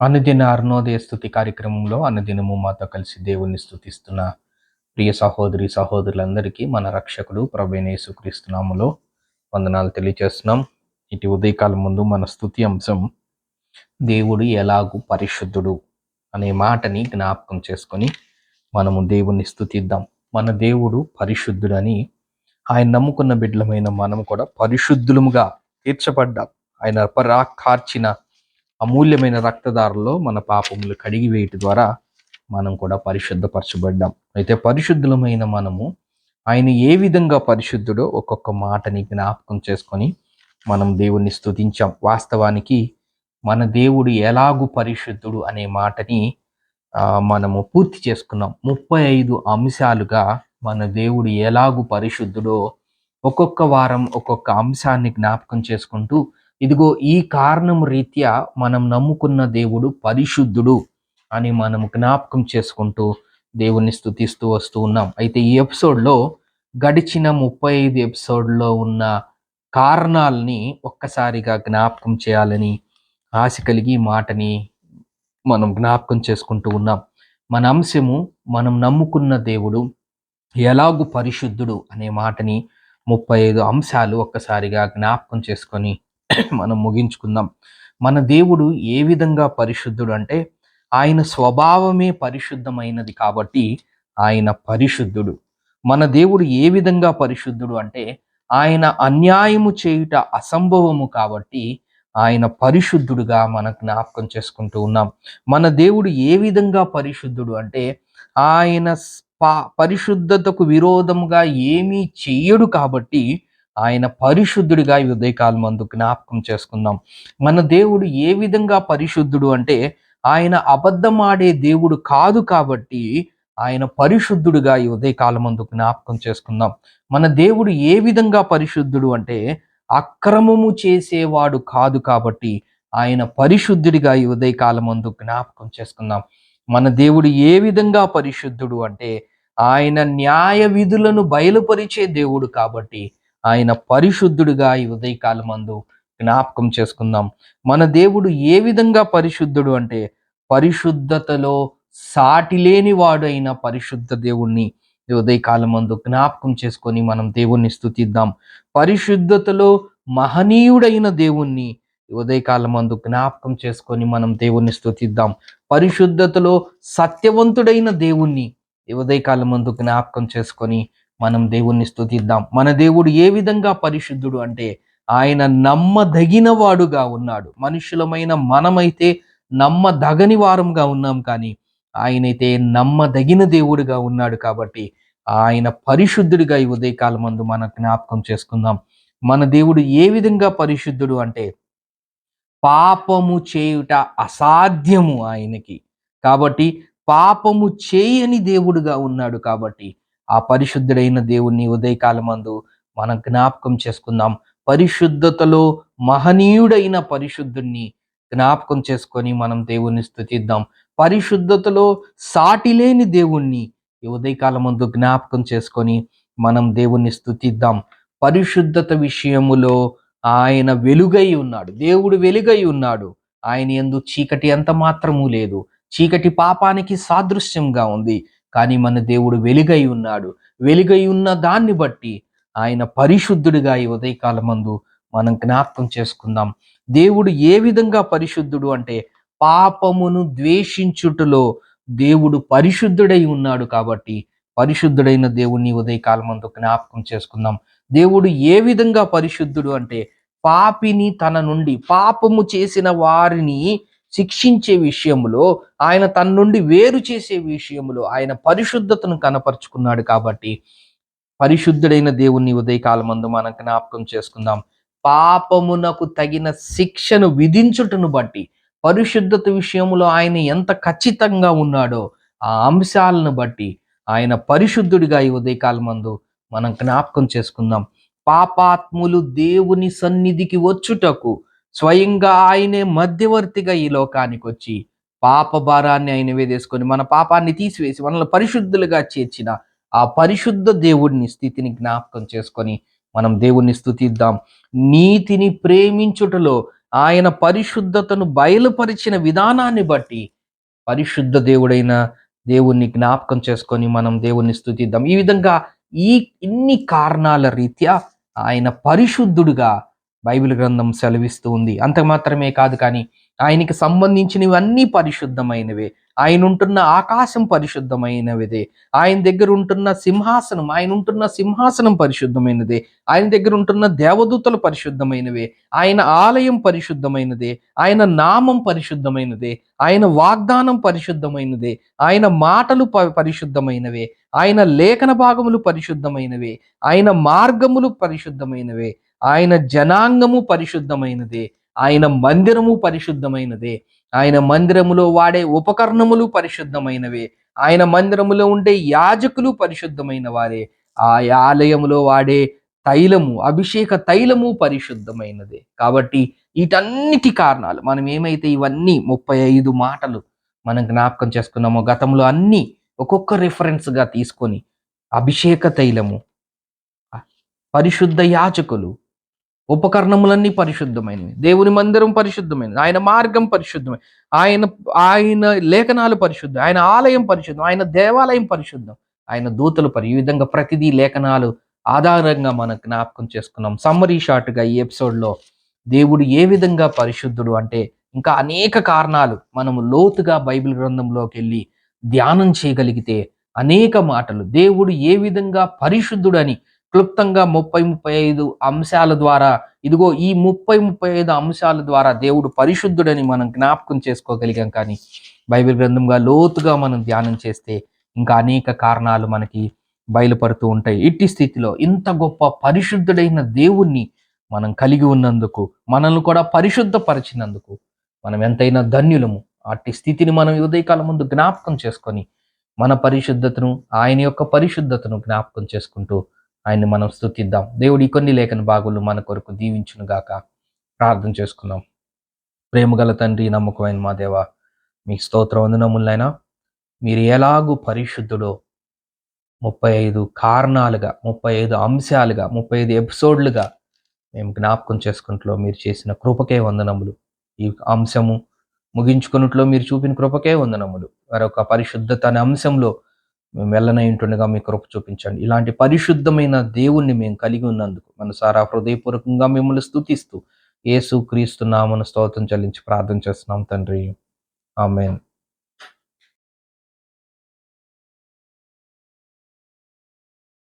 అనుదిన అరుణోదయ స్థుతి కార్యక్రమంలో అనుదినము మాతో కలిసి దేవుణ్ణి స్థుతిస్తున్న ప్రియ సహోదరి సహోదరులందరికీ మన రక్షకుడు ప్రభేనేసు క్రీస్తునాములో వందనాలు తెలియజేస్తున్నాం. ఇటు ఉదయకాలం ముందు మన స్థుతి అంశం దేవుడు ఎలాగూ పరిశుద్ధుడు అనే మాటని జ్ఞాపకం చేసుకొని మనము దేవుణ్ణి స్థుతిద్దాం మన దేవుడు పరిశుద్ధుడని ఆయన నమ్ముకున్న బిడ్డలమైన మనం కూడా పరిశుద్ధులముగా తీర్చబడ్డాం. ఆయన పరా కార్చిన అమూల్యమైన రక్తదారులో మన పాపములు కడిగి వేయటం ద్వారా మనం కూడా పరిశుద్ధపరచబడ్డాం. అయితే పరిశుద్ధులమైన మనము ఆయన ఏ విధంగా పరిశుద్ధుడో ఒక్కొక్క మాటని జ్ఞాపకం చేసుకొని మనం దేవుణ్ణి స్తుతించాం. వాస్తవానికి మన దేవుడు ఎలాగు పరిశుద్ధుడు అనే మాటని మనము పూర్తి చేసుకున్నాం. ముప్పై ఐదు అంశాలుగా మన దేవుడు ఎలాగు పరిశుద్ధుడో ఒక్కొక్క వారం ఒక్కొక్క అంశాన్ని జ్ఞాపకం చేసుకుంటూ ఇదిగో ఈ కారణం రీత్యా మనం నమ్ముకున్న దేవుడు పరిశుద్ధుడు అని మనం జ్ఞాపకం చేసుకుంటూ దేవుణ్ణి స్థుతిస్తూ వస్తూ ఉన్నాం. అయితే ఈ ఎపిసోడ్లో గడిచిన ముప్పై ఐదు ఎపిసోడ్లో ఉన్న కారణాలని ఒక్కసారిగా జ్ఞాపకం చేయాలని ఆశ కలిగి మాటని మనం జ్ఞాపకం చేసుకుంటూ ఉన్నాం. మన అంశము మనం నమ్ముకున్న దేవుడు ఎలాగు పరిశుద్ధుడు అనే మాటని ముప్పై ఐదు అంశాలు ఒక్కసారిగా జ్ఞాపకం చేసుకొని మనం ముగించుకుందాం. మన దేవుడు ఏ విధంగా పరిశుద్ధుడు అంటే ఆయన స్వభావమే పరిశుద్ధమైనది కాబట్టి ఆయన పరిశుద్ధుడు. మన దేవుడు ఏ విధంగా పరిశుద్ధుడు అంటే ఆయన అన్యాయము చేయుట అసంభవము కాబట్టి ఆయన పరిశుద్ధుడుగా మనం జ్ఞాపకం చేసుకుంటూ ఉన్నాం. మన దేవుడు ఏ విధంగా పరిశుద్ధుడు అంటే ఆయన పరిశుద్ధతకు విరోధముగా ఏమీ చెయ్యడు కాబట్టి ఆయన పరిశుద్ధుడిగా ఈ ఉదయకాలం అందు జ్ఞాపకం చేసుకుందాం. మన దేవుడు ఏ విధంగా పరిశుద్ధుడు అంటే ఆయన అబద్ధమాడే దేవుడు కాదు కాబట్టి ఆయన పరిశుద్ధుడుగా ఈ ఉదయకాలం అందు జ్ఞాపకం చేసుకుందాం. మన దేవుడు ఏ విధంగా పరిశుద్ధుడు అంటే అక్రమము చేసేవాడు కాదు కాబట్టి ఆయన పరిశుద్ధుడిగా ఈ ఉదయకాలం అందు జ్ఞాపకం చేసుకుందాం. మన దేవుడు ఏ విధంగా పరిశుద్ధుడు అంటే ఆయన న్యాయ విధులను బయలుపరిచే దేవుడు కాబట్టి ఆయన పరిశుద్ధుడిగా ఈ ఉదయకాలమందు జ్ఞాపకం చేసుకుందాం. మన దేవుడు ఏ విధంగా పరిశుద్ధుడు అంటే పరిశుద్ధతలో సాటి లేని వాడైన పరిశుద్ధ దేవుణ్ణి ఉదయకాలమందు జ్ఞాపకం చేసుకొని మనం దేవుణ్ణి స్థుతిద్దాం పరిశుద్ధతలో మహనీయుడైన దేవుణ్ణి ఉదయకాలమందు జ్ఞాపకం చేసుకొని మనం దేవుణ్ణి స్థుతిద్దాం పరిశుద్ధతలో సత్యవంతుడైన దేవుణ్ణి ఉదయకాలమందు జ్ఞాపకం చేసుకొని మనం దేవుణ్ణి స్థుతిద్దాం మన దేవుడు ఏ విధంగా పరిశుద్ధుడు అంటే ఆయన నమ్మదగిన వాడుగా ఉన్నాడు. మనుషులమైన మనమైతే నమ్మదగని వారంగా ఉన్నాం కానీ ఆయనైతే నమ్మదగిన దేవుడిగా ఉన్నాడు కాబట్టి ఆయన పరిశుద్ధుడిగా ఈ ఉదయకాలం మందు మన జ్ఞాపకం చేసుకుందాం. మన దేవుడు ఏ విధంగా పరిశుద్ధుడు అంటే పాపము చేయుట అసాధ్యము ఆయనకి. కాబట్టి పాపము చేయని దేవుడుగా ఉన్నాడు కాబట్టి ఆ పరిశుద్ధుడైన దేవుణ్ణి ఉదయకాలమందు మనం జ్ఞాపకం చేసుకుందాం. పరిశుద్ధతలో మహనీయుడైన పరిశుద్ధుణ్ణి జ్ఞాపకం చేసుకొని మనం దేవుణ్ణి స్థుతిద్దాం పరిశుద్ధతలో సాటి లేని దేవుణ్ణి ఈ ఉదయకాలమందు జ్ఞాపకం చేసుకొని మనం దేవుణ్ణి స్థుతిద్దాం పరిశుద్ధత విషయములో ఆయన వెలుగై ఉన్నాడు. దేవుడు వెలుగై ఉన్నాడు. ఆయన ఎందు చీకటి ఎంత మాత్రము లేదు. చీకటి పాపానికి సాదృశ్యంగా ఉంది. కానీ మన దేవుడు వెలుగై ఉన్నాడు. వెలుగై ఉన్న దాన్ని బట్టి ఆయన పరిశుద్ధుడిగా ఈ ఉదయకాలమందు మనం జ్ఞాపకం చేసుకుందాం. దేవుడు ఏ విధంగా పరిశుద్ధుడు అంటే పాపమును ద్వేషించుటలో దేవుడు పరిశుద్ధుడై ఉన్నాడు కాబట్టి పరిశుద్ధుడైన దేవుణ్ణి ఉదయకాలమందు జ్ఞాపకం చేసుకుందాం. దేవుడు ఏ విధంగా పరిశుద్ధుడు అంటే పాపిని తన నుండి పాపము చేసిన వారిని శిక్షించే విషయములో ఆయన తన నుండి వేరు చేసే విషయంలో ఆయన పరిశుద్ధతను కనపరుచుకున్నాడు కాబట్టి పరిశుద్ధుడైన దేవుణ్ణి ఉదయకాలమందు మనం జ్ఞాపకం చేసుకుందాం. పాపమునకు తగిన శిక్షను విధించుటను బట్టి పరిశుద్ధత విషయంలో ఆయన ఎంత ఖచ్చితంగా ఉన్నాడో ఆ అంశాలను బట్టి ఆయన పరిశుద్ధుడిగా ఈ ఉదయకాలమందు మనం జ్ఞాపకం చేసుకుందాం. పాపాత్ములు దేవుని సన్నిధికి వచ్చుటకు స్వయంగా ఆయనే మధ్యవర్తిగా ఈ లోకానికి వచ్చి పాప భారాన్ని ఆయన వేదేసుకొని మన పాపాన్ని తీసివేసి మనల్ని పరిశుద్ధులుగా చేర్చిన ఆ పరిశుద్ధ దేవుడిని స్థితిని జ్ఞాపకం చేసుకొని మనం దేవుణ్ణి స్థుతిద్దాం. నీతిని ప్రేమించుటలో ఆయన పరిశుద్ధతను బయలుపరిచిన విధానాన్ని బట్టి పరిశుద్ధ దేవుడైన దేవుణ్ణి జ్ఞాపకం చేసుకొని మనం దేవుణ్ణి స్థుతిద్దాం. ఈ విధంగా ఈ ఇన్ని కారణాల రీత్యా ఆయన పరిశుద్ధుడుగా బైబిల్ గ్రంథం సెలవిస్తూ ఉంది. అంత మాత్రమే కాదు కానీ ఆయనకి సంబంధించినవన్నీ పరిశుద్ధమైనవే. ఆయన ఉంటున్న ఆకాశం పరిశుద్ధమైనదే ఆయన దగ్గర ఉంటున్న సింహాసనం ఆయన ఉంటున్న సింహాసనం పరిశుద్ధమైనదే. ఆయన దగ్గర ఉంటున్న దేవదూతలు పరిశుద్ధమైనవే. ఆయన ఆలయం పరిశుద్ధమైనదే. ఆయన నామం పరిశుద్ధమైనదే. ఆయన వాగ్దానం పరిశుద్ధమైనదే. ఆయన మాటలు ప- పరిశుద్ధమైనవే. ఆయన లేఖన భాగములు పరిశుద్ధమైనవే. ఆయన మార్గములు పరిశుద్ధమైనవే. ఆయన జనాంగము పరిశుద్ధమైనదే ఆయన మందిరము పరిశుద్ధమైనదే ఆయన మందిరములో వాడే ఉపకరణములు పరిశుద్ధమైనవే ఆయన మందిరములో ఉండే యాజకులు పరిశుద్ధమైన వారే ఆ ఆలయములో వాడే తైలము అభిషేక తైలము పరిశుద్ధమైనదే. కాబట్టి వీటన్నిటి కారణాలు మనం ఏమైతే ఇవన్నీ ముప్పై ఐదు మాటలు మనం జ్ఞాపకం చేసుకున్నామో గతంలో అన్నీ ఒక్కొక్క రిఫరెన్స్గా తీసుకొని అభిషేక తైలము పరిశుద్ధ యాచకులు ఉపకరణములన్నీ పరిశుద్ధమైనవి. దేవుని మందిరం పరిశుద్ధమైనది. ఆయన మార్గం పరిశుద్ధమైన ఆయన ఆయన లేఖనాలు పరిశుద్ధం. ఆయన ఆలయం పరిశుద్ధం. ఆయన దేవాలయం పరిశుద్ధం. ఆయన దూతలు పరి ఈ విధంగా ప్రతిదీ లేఖనాలు ఆధారంగా మనం జ్ఞాపకం చేసుకున్నాం. సమ్మరీ షార్ట్గా ఈ ఎపిసోడ్లో దేవుడు ఏ విధంగా పరిశుద్ధుడు అంటే ఇంకా అనేక కారణాలు మనము లోతుగా బైబిల్ గ్రంథంలోకి వెళ్ళి ధ్యానం చేయగలిగితే అనేక మాటలు. దేవుడు ఏ విధంగా పరిశుద్ధుడని క్లుప్తంగా ముప్పై ముప్పై ఐదు అంశాల ద్వారా ఇదిగో ఈ ముప్పై ముప్పై ఐదు అంశాల ద్వారా దేవుడు పరిశుద్ధుడని మనం జ్ఞాపకం చేసుకోగలిగాం కానీ బైబిల్ గ్రంథంగా లోతుగా మనం ధ్యానం చేస్తే ఇంకా అనేక కారణాలు మనకి బయలుపడుతూ ఉంటాయి. ఇట్టి స్థితిలో ఇంత గొప్ప పరిశుద్ధుడైన దేవుణ్ణి మనం కలిగి ఉన్నందుకు మనల్ని కూడా పరిశుద్ధపరిచినందుకు మనం ఎంతైనా ధన్యులము. అట్టి స్థితిని మనం ఉదయకాలం ముందు జ్ఞాపకం చేసుకొని మన పరిశుద్ధతను ఆయన యొక్క పరిశుద్ధతను జ్ఞాపకం చేసుకుంటూ ఆయన్ని మనం స్థుతిద్దాం దేవుడి కొన్ని లేఖన భాగులు మన కొరకు దీవించును గాక. ప్రార్థన చేసుకుందాం. ప్రేమగల తండ్రి నమ్మకమైన మా దేవ మీ స్తోత్ర వందనములైనా మీరు ఎలాగూ పరిశుద్ధుడో ముప్పై ఐదు కారణాలుగా ముప్పై ఐదు అంశాలుగా ముప్పై ఐదు ఎపిసోడ్లుగా మేము జ్ఞాపకం చేసుకున్నట్లో మీరు చేసిన కృపకే వందనములు. ఈ అంశము ముగించుకున్నట్లో మీరు చూపిన కృపకే వందనములు. మరొక పరిశుద్ధత అనే అంశంలో మేము వెళ్ళనై ఉంటుండగా మీ కృప చూపించండి. ఇలాంటి పరిశుద్ధమైన దేవుణ్ణి మేము కలిగి ఉన్నందుకు మనసారా హృదయపూర్వకంగా మిమ్మల్ని స్థుతిస్తూ యేసు క్రీస్తు నామను స్తోత్రం చెల్లించి ప్రార్థన చేస్తున్నాం తండ్రి. ఆమెన్.